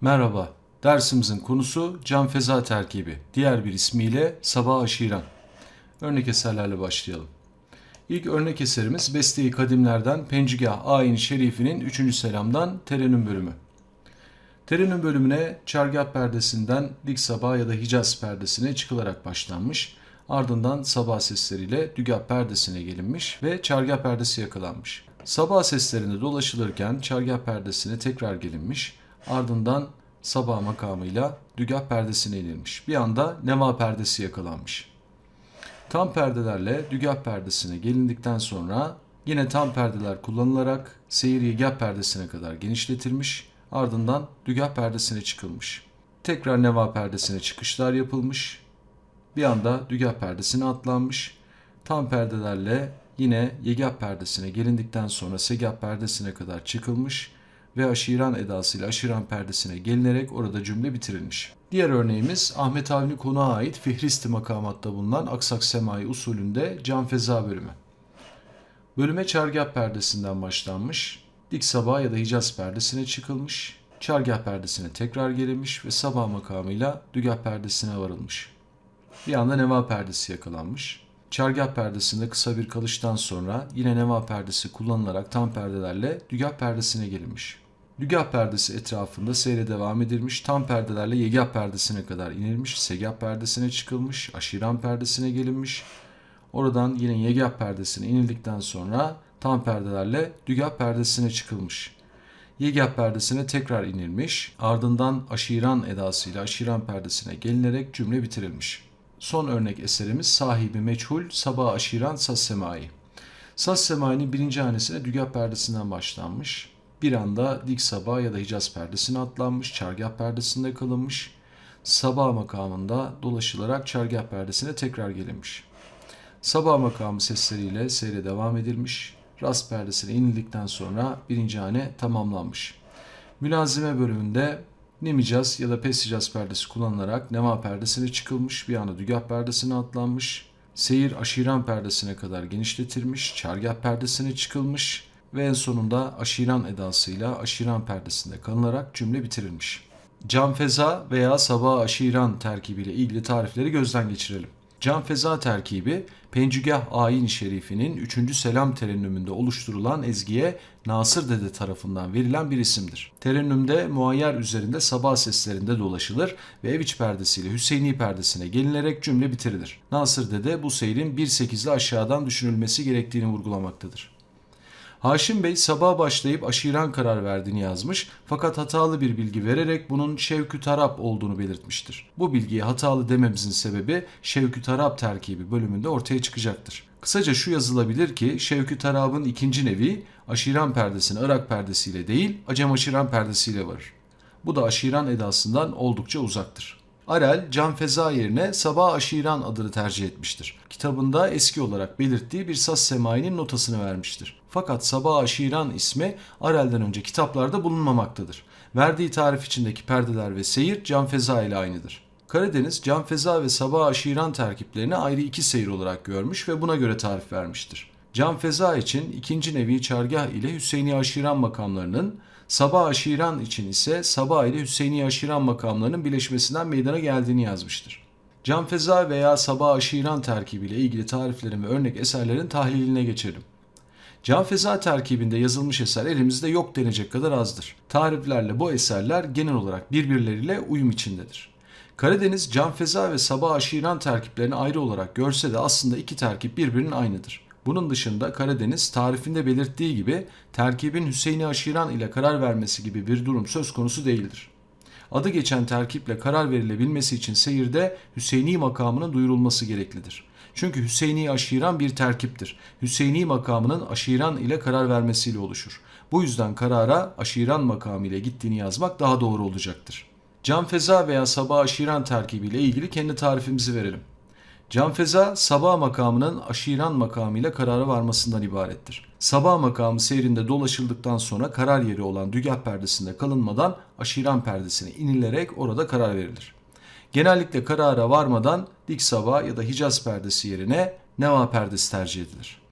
Merhaba, dersimizin konusu Can Feza terkibi, diğer bir ismiyle Sabah Aşiran. Örnek eserlerle başlayalım. İlk örnek eserimiz Beste-i Kadimlerden Pencigah Ayin Şerifi'nin 3. selamdan Terenüm bölümü. Terenüm bölümüne çargah perdesinden dik sabah ya da hicaz perdesine çıkılarak başlanmış, ardından sabah sesleriyle dügah perdesine gelinmiş ve çargah perdesi yakalanmış. Sabah seslerinde dolaşılırken çargah perdesine tekrar gelinmiş, ardından sabah makamıyla dügah perdesine inilmiş. Bir anda neva perdesi yakalanmış. Tam perdelerle dügah perdesine gelindikten sonra yine tam perdeler kullanılarak seyir yegah perdesine kadar genişletilmiş, ardından dügah perdesine çıkılmış. Tekrar neva perdesine çıkışlar yapılmış, bir anda dügah perdesine atlanmış, tam perdelerle yine yegah perdesine gelindikten sonra segah perdesine kadar çıkılmış ve aşiran edasıyla aşiran perdesine gelinerek orada cümle bitirilmiş. Diğer örneğimiz Ahmet Avni konuğa ait Fihristi makamatta bulunan Aksak Semai usulünde Can Feza bölümü. Bölüme çargah perdesinden başlanmış, dik sabah ya da hicaz perdesine çıkılmış, çargah perdesine tekrar gelinmiş ve sabah makamıyla dügah perdesine varılmış. Bir anda neva perdesi yakalanmış. Çargah perdesinde kısa bir kalıştan sonra yine neva perdesi kullanılarak tam perdelerle dügah perdesine gelinmiş. Dügah perdesi etrafında seyre devam edilmiş, tam perdelerle yegah perdesine kadar inilmiş, segah perdesine çıkılmış, aşiran perdesine gelinmiş. Oradan yine yegah perdesine inildikten sonra tam perdelerle dügah perdesine çıkılmış. Yegah perdesine tekrar inilmiş, ardından aşiran edasıyla aşiran perdesine gelinerek cümle bitirilmiş. Son örnek eserimiz sahibi meçhul Sabah Aşiran Saz Semai. Birinci hanesine dügah perdesinden başlanmış. Bir anda dik sabah ya da hicaz perdesine atlanmış, çargah perdesinde kalınmış. Sabah makamında dolaşılarak çargah perdesine tekrar gelinmiş. Sabah makamı sesleriyle seyre devam edilmiş. Rast perdesine inildikten sonra birinci hane tamamlanmış. Mülazime bölümünde Nemicaz ya da pesicaz perdesi kullanılarak nema perdesine çıkılmış, bir anda dügah perdesine atlanmış, seyir aşiran perdesine kadar genişletilmiş, çargah perdesine çıkılmış ve en sonunda aşiran edasıyla aşiran perdesinde kalınarak cümle bitirilmiş. Can feza veya sabah aşiran terkibiyle ilgili tarifleri gözden geçirelim. Can feza terkibi Pencügah Ayin Şerifi'nin 3. selam terennümünde oluşturulan ezgiye Nasır Dede tarafından verilen bir isimdir. Terennümde muayyer üzerinde sabah seslerinde dolaşılır ve ev iç perdesiyle Hüseyini perdesine gelinerek cümle bitirilir. Nasır Dede bu seyrin 1.8'li aşağıdan düşünülmesi gerektiğini vurgulamaktadır. Haşim Bey sabah başlayıp aşiran karar verdiğini yazmış fakat hatalı bir bilgi vererek bunun Şevkü Tarap olduğunu belirtmiştir. Bu bilgiye hatalı dememizin sebebi Şevkü Tarap terkibi bölümünde ortaya çıkacaktır. Kısaca şu yazılabilir ki Şevkü Tarab'ın ikinci nevi aşiran perdesine Irak perdesiyle değil Acem aşiran perdesiyle varır. Bu da aşiran edasından oldukça uzaktır. Arel, Can Feza yerine Sabah Aşiran adını tercih etmiştir. Kitabında eski olarak belirttiği bir saz semainin notasını vermiştir. Fakat Sabah Aşiran ismi Arel'den önce kitaplarda bulunmamaktadır. Verdiği tarif içindeki perdeler ve seyir Can Feza ile aynıdır. Karadeniz, Can Feza ve Sabah Aşiran terkiplerini ayrı iki seyir olarak görmüş ve buna göre tarif vermiştir. Can Feza için ikinci nevi çargah ile Hüseyini Aşiran makamlarının, Sabah Aşiran için ise Sabah ile Hüseyini Aşiran makamlarının birleşmesinden meydana geldiğini yazmıştır. Can Feza veya Sabah Aşiran terkibiyle ilgili tariflerin ve örnek eserlerin tahliline geçelim. Can Feza terkibinde yazılmış eser elimizde yok denecek kadar azdır. Tariflerle bu eserler genel olarak birbirleriyle uyum içindedir. Karadeniz, Can Feza ve Sabah Aşiran terkiplerini ayrı olarak görse de aslında iki terkip birbirinin aynıdır. Bunun dışında Karadeniz tarifinde belirttiği gibi terkibin Hüseyini Aşiran ile karar vermesi gibi bir durum söz konusu değildir. Adı geçen terkiple karar verilebilmesi için seyirde Hüseyini makamının duyurulması gereklidir. Çünkü Hüseyini Aşiran bir terkiptir. Hüseyini makamının Aşiran ile karar vermesiyle oluşur. Bu yüzden karara Aşiran makamı ile gittiğini yazmak daha doğru olacaktır. Can Feza veya Sabah Aşiran terkibiyle ilgili kendi tarifimizi verelim. Can Feza sabah makamının aşiran makamıyla karara varmasından ibarettir. Sabah makamı seyrinde dolaşıldıktan sonra karar yeri olan dügah perdesinde kalınmadan aşiran perdesine inilerek orada karar verilir. Genellikle karara varmadan dik sabah ya da hicaz perdesi yerine neva perdesi tercih edilir.